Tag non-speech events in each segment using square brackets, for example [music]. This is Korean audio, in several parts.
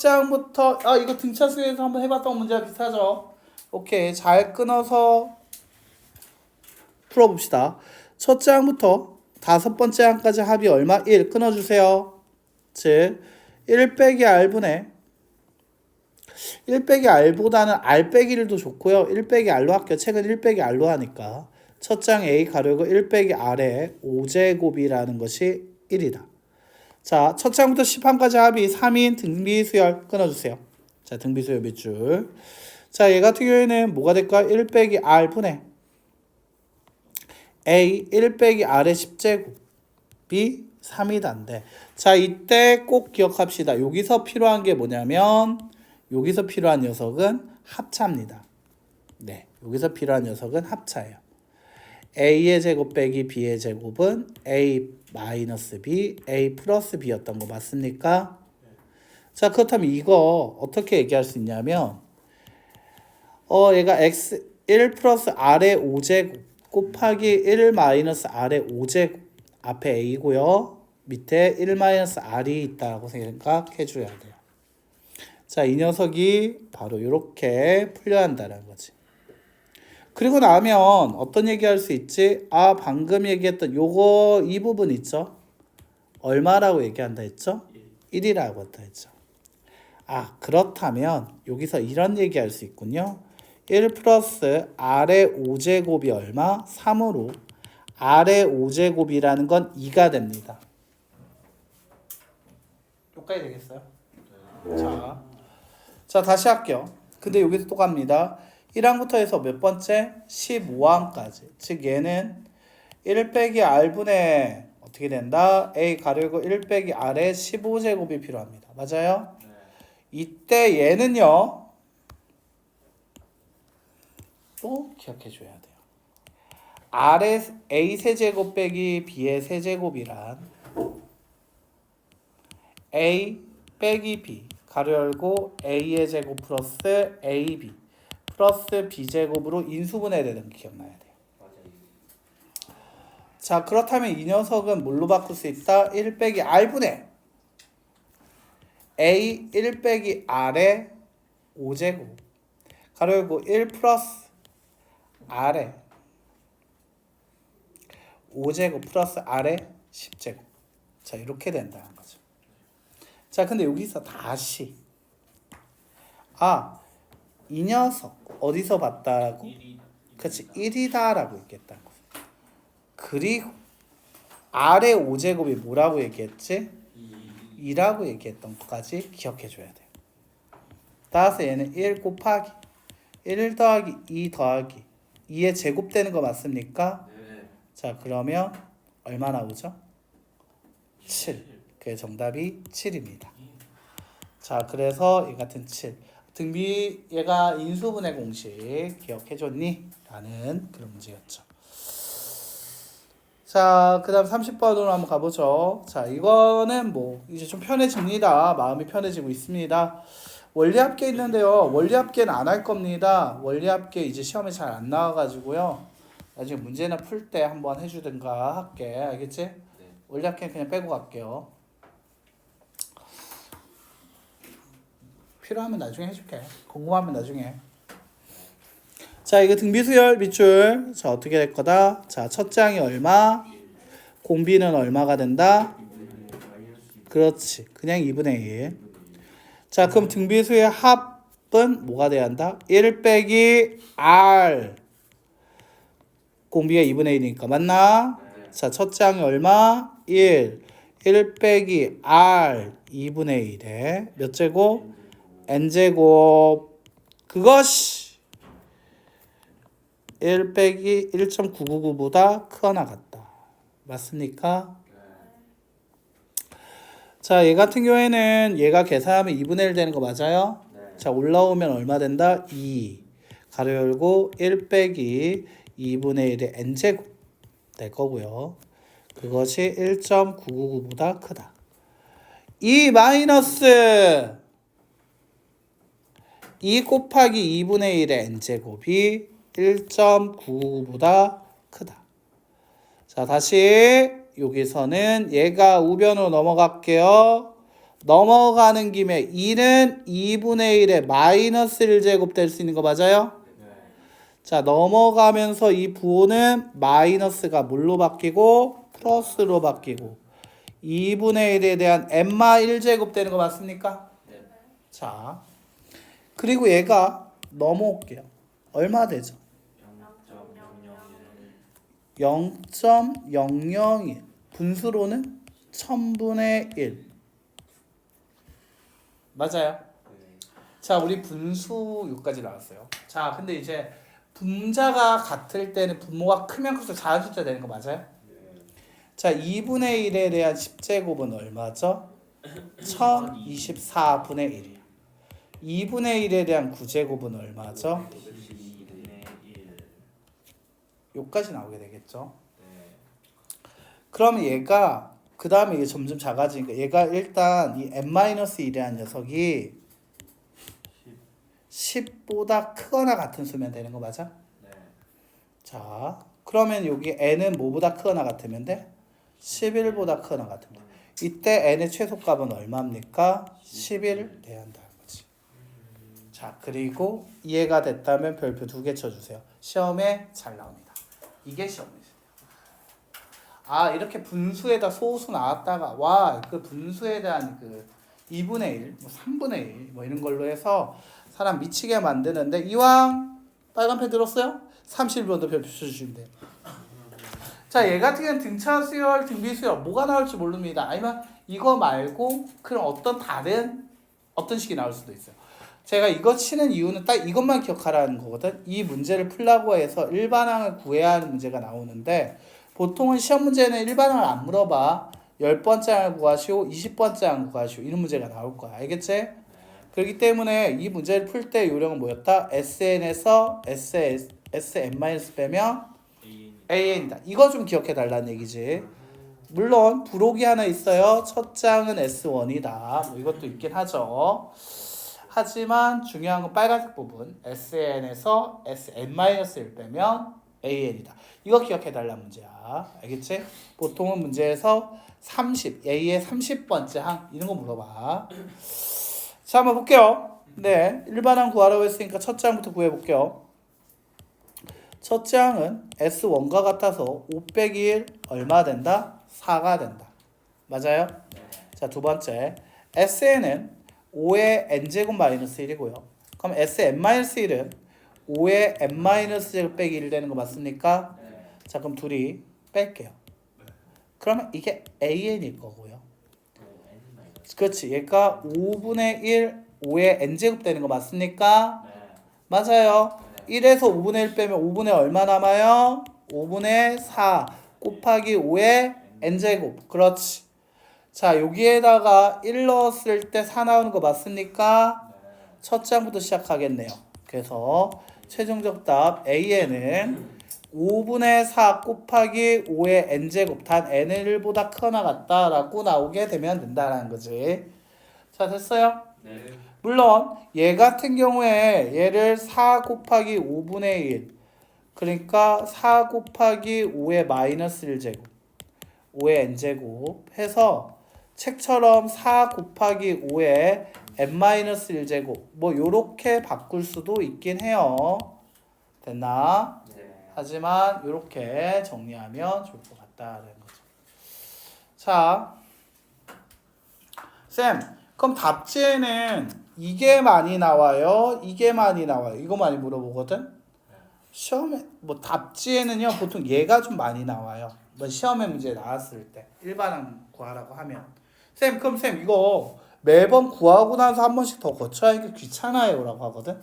장부터 아 이거 등차수에서 한번 해봤던 문제와 비슷하죠. 오케이 잘 끊어서 풀어봅시다. 첫 장부터 다섯 번째 항까지 합이 얼마? 1 끊어주세요. 즉, 1 빼기 r분의 1 빼기 r보다는 r 빼기 1도 좋고요. 1 빼기 r로 할게요. 책은 1 빼기 r로 하니까. 첫 장 a 가려고 1 빼기 r의 5제곱이라는 것이 1이다. 자, 첫 장부터 10항까지 합이 3인 등비 수열 끊어주세요. 자, 등비 수열 밑줄. 자, 얘 같은 경우에는 뭐가 될까? 1 빼기 r분의 a 1 빼기 r의 10제곱이 3이다인데 자 이때 꼭 기억합시다. 여기서 필요한 게 뭐냐면 여기서 필요한 녀석은 합차입니다. 네, 여기서 필요한 녀석은 합차예요. A의 제곱 빼기 b의 제곱은 a 마이너스 b, a 플러스 b였던 거 맞습니까? 자 그렇다면 이거 어떻게 얘기할 수 있냐면 어 얘가 x 1 플러스 r의 5제곱 곱하기 1 마이너스 r의 5제곱 앞에 a고요. 밑에 1 마이너스 r이 있다고 생각해 줘야 돼요. 자, 이 녀석이 바로 이렇게 풀려야 한다는 거지. 그리고 나면 어떤 얘기할 수 있지? 아, 방금 얘기했던 요거 이 부분 있죠? 얼마라고 얘기한다 했죠? 1이라고 했다 했죠. 아, 그렇다면 여기서 이런 얘기할 수 있군요. 1 플러스 r의 5제곱이 얼마? 3으로 r의 5제곱이라는 건 2가 됩니다. 여기까지 되겠어요? 자, 자 다시 할게요. 근데 여기서 또 갑니다. 1항부터 해서 몇 번째? 15항까지. 즉 얘는 1 빼기 r분의 어떻게 된다? a 가려고 1 빼기 r의 15제곱이 필요합니다. 맞아요? 이때 얘는요. 또 기억해 줘야 돼요. r의 a 세제곱 빼기 b의 세제곱이란 a 빼기 b 가로 열고 a의 제곱 플러스 ab 플러스 b제곱으로 인수분해되는 거 기억나야 돼요. 자 그렇다면 이 녀석은 뭘로 바꿀 수 있다? 1 빼기 r분의 a 1 빼기 r의 5제곱 가로 열고 1 플러스 r의 5제곱 플러스 r의 10제곱 자 이렇게 된다는 거죠. 자 근데 여기서 다시 아 이 녀석 어디서 봤다라고? 그렇지 1이다라고 얘기했다는 거. 그리고 r의 5제곱이 뭐라고 얘기했지? 2라고 얘기했던 것까지 기억해 줘야 돼요. 따라서 얘는 1 곱하기 1 더하기 2 더하기 2의 제곱되는 거 맞습니까? 자 그러면 얼마 나오죠? 7. 그의 정답이 7입니다. 자 그래서 이 같은 7. 등비 얘가 인수분해 공식 기억해 줬니? 라는 그런 문제였죠. 자, 그 다음 30번으로 한번 가보죠. 자, 이거는 뭐, 이제 좀 편해집니다. 마음이 편해지고 있습니다. 원리합계 있는데요. 원리합계는 안 할 겁니다. 원리합계 이제 시험에 잘 안 나와가지고요. 나중에 문제나 풀 때 한번 해주든가 할게. 알겠지? 원리합계는 그냥 빼고 갈게요. 필요하면 나중에 해줄게. 궁금하면 나중에. 자, 이거 등비수열 밑줄. 자, 어떻게 될 거다? 자, 첫 장이 얼마? 공비는 얼마가 된다? 그렇지. 그냥 2분의 1. 자, 그럼 등비수의 합은 뭐가 돼야 한다? 1 빼기 R. 공비가 2분의 1이니까. 맞나? 자, 첫 장이 얼마? 1. 1 빼기 R 2분의 1에 몇 제곱? N제곱. 그것이 1 빼기 1.999보다 크거나 같다. 맞습니까? 자, 얘 같은 경우에는 얘가 계산하면 2분의 1 되는 거 맞아요? 자, 올라오면 얼마 된다? 2. 가로 열고 1 빼기 2분의 1의 n제곱 될 거고요. 그것이 1.999보다 크다. 2 마이너스 2 곱하기 2분의 1의 n제곱이 1.99보다 크다. 자, 다시 여기서는 얘가 우변으로 넘어갈게요. 넘어가는 김에 1은 2분의 1의 마이너스 1제곱 될 수 있는 거 맞아요? 네. 자 넘어가면서 이 부호는 마이너스가 뭘로 바뀌고 플러스로 바뀌고 2분의 1에 대한 n마 1제곱 되는 거 맞습니까? 네. 자 그리고 얘가 넘어올게요. 얼마 되죠? 0.001 0.001 분수로는 1000분의 1 맞아요. 네. 자 우리 분수 여기까지 나왔어요. 자 근데 이제 분자가 같을 때는 분모가 크면 클수록 작은 숫자 되는 거 맞아요? 네. 자 2분의 1에 대한 10제곱은 얼마죠? [coughs] 1024분의 1이에요. 2분의 1에 대한 9제곱은 얼마죠? 12분의 1 여기까지 나오게 되겠죠. 네. 그러면 얘가 그 다음에 이게 점점 작아지니까 얘가 일단 이 n-1이라는 녀석이 10보다 크거나 같은 수면 되는 거 맞아? 네. 자 그러면 여기 n은 뭐보다 크거나 같으면 돼? 11보다 크거나 같으면 돼. 이때 n의 최소값은 얼마입니까? 11 돼야 거지. 자 그리고 이해가 됐다면 별표 두 개 쳐주세요. 시험에 잘 나옵니다. 이게 시험이에요. 아 이렇게 분수에다 소수 나왔다가 와 그 분수에 대한 그 2분의 1, 뭐 3분의 1, 뭐 이런 걸로 해서 사람 미치게 만드는데 이왕 빨간 펜 들었어요? 31번도 별표 쳐주시면 돼요. 자, 얘 같은 경우는 등차 수열, 등비 수열 뭐가 나올지 모릅니다. 아니면 이거 말고 그런 어떤 다른 어떤 식이 나올 수도 있어요. 제가 이거 치는 이유는 딱 이것만 기억하라는 거거든. 이 문제를 풀라고 해서 일반항을 구해야 하는 문제가 나오는데 보통은 시험 문제는 일반항을 안 물어봐. 10번째 항을 구하시오, 20번째 항을 구하시오. 이런 문제가 나올 거야. 알겠지? 그렇기 때문에 이 문제를 풀 때 요령은 뭐였다? SN에서 SS, SN- 빼면 AN이다. 이거 좀 기억해 달라는 얘기지. 물론 부록이 하나 있어요. 첫 장은 S1이다. 뭐 이것도 있긴 하죠. 하지만 중요한 건 빨간색 부분. SN에서 SN-1 빼면 AN이다. 이거 기억해 달라는 문제야. 알겠지? 보통은 문제에서 30, A의 30번째 항 이런 거 물어봐. 자, 한번 볼게요. 네, 일반항 구하라고 했으니까 첫 장부터 구해 볼게요. 첫 장은 S1과 같아서 5 빼기 1 얼마 된다? 4가 된다. 맞아요? 자, 두 번째. SN은 5의 n제곱 마이너스 1이고요. 그럼 SN-1은 5의 n-제곱 빼기 1 되는 거 맞습니까? 네. 자, 그럼 둘이 뺄게요. 그러면 이게 AN일 거고요. 그렇지. 얘가 5분의 1, 5의 n제곱 되는 거 맞습니까? 네. 맞아요. 네. 1에서 5분의 1 빼면 5분의 얼마 남아요? 5분의 4 곱하기 5의 n제곱. 그렇지. 자, 여기에다가 1 넣었을 때 4 나오는 거 맞습니까? 네. 첫 장부터 시작하겠네요. 그래서 최종적 답 AN은 5분의 4 곱하기 5의 n제곱 단 n을 1보다 크거나 같다라고 나오게 되면 된다라는 거지. 자, 됐어요? 네. 물론 얘 같은 경우에 얘를 4 곱하기 5분의 1 그러니까 4 곱하기 5의 마이너스 1제곱 5의 n제곱 해서 책처럼 4 곱하기 5의 n-1제곱 뭐 요렇게 바꿀 수도 있긴 해요 됐나? 네. 하지만 이렇게 정리하면 좋을 것 같다는 거죠. 자, 쌤, 그럼 답지에는 이게 많이 나와요, 이게 많이 나와요. 이거 많이 물어보거든. 시험에 뭐 답지에는요 보통 얘가 좀 많이 나와요. 뭐 시험에 문제 나왔을 때 일반항 구하라고 하면 쌤 그럼 쌤 이거 매번 구하고 나서 한 번씩 더 거쳐야 하니까 귀찮아요 라고 하거든.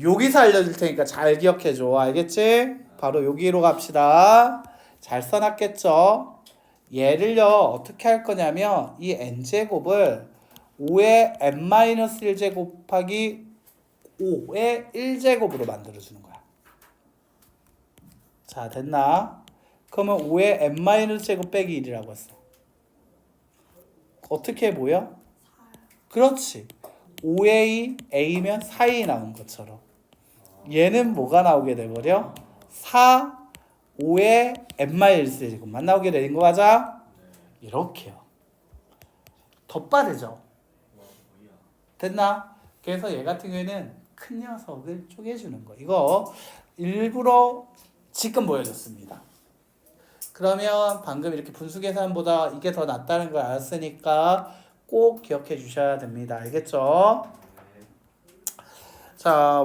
여기서 알려줄 테니까 잘 기억해줘. 알겠지? 바로 여기로 갑시다. 잘 써놨겠죠? 얘를요, 어떻게 할 거냐면, 이 n제곱을 5의 n-1제곱 곱하기 5의 1제곱으로 만들어주는 거야. 자, 됐나? 그러면 5의 n-제곱 빼기 1이라고 했어. 어떻게 보여? 그렇지. 5a a면 4a 나온 것처럼 얘는 뭐가 나오게 돼버려? 4 5의 n-1제곱만 나오게 되는 거 맞아? 이렇게요. 더더 빠르죠. 됐나? 그래서 얘 같은 경우에는 큰 녀석을 쪼개주는 거. 이거 일부러 지금 보여줬습니다. 그러면 방금 이렇게 분수 계산보다 이게 더 낫다는 걸 알았으니까 꼭 기억해 주셔야 됩니다. 알겠죠? 네. 자,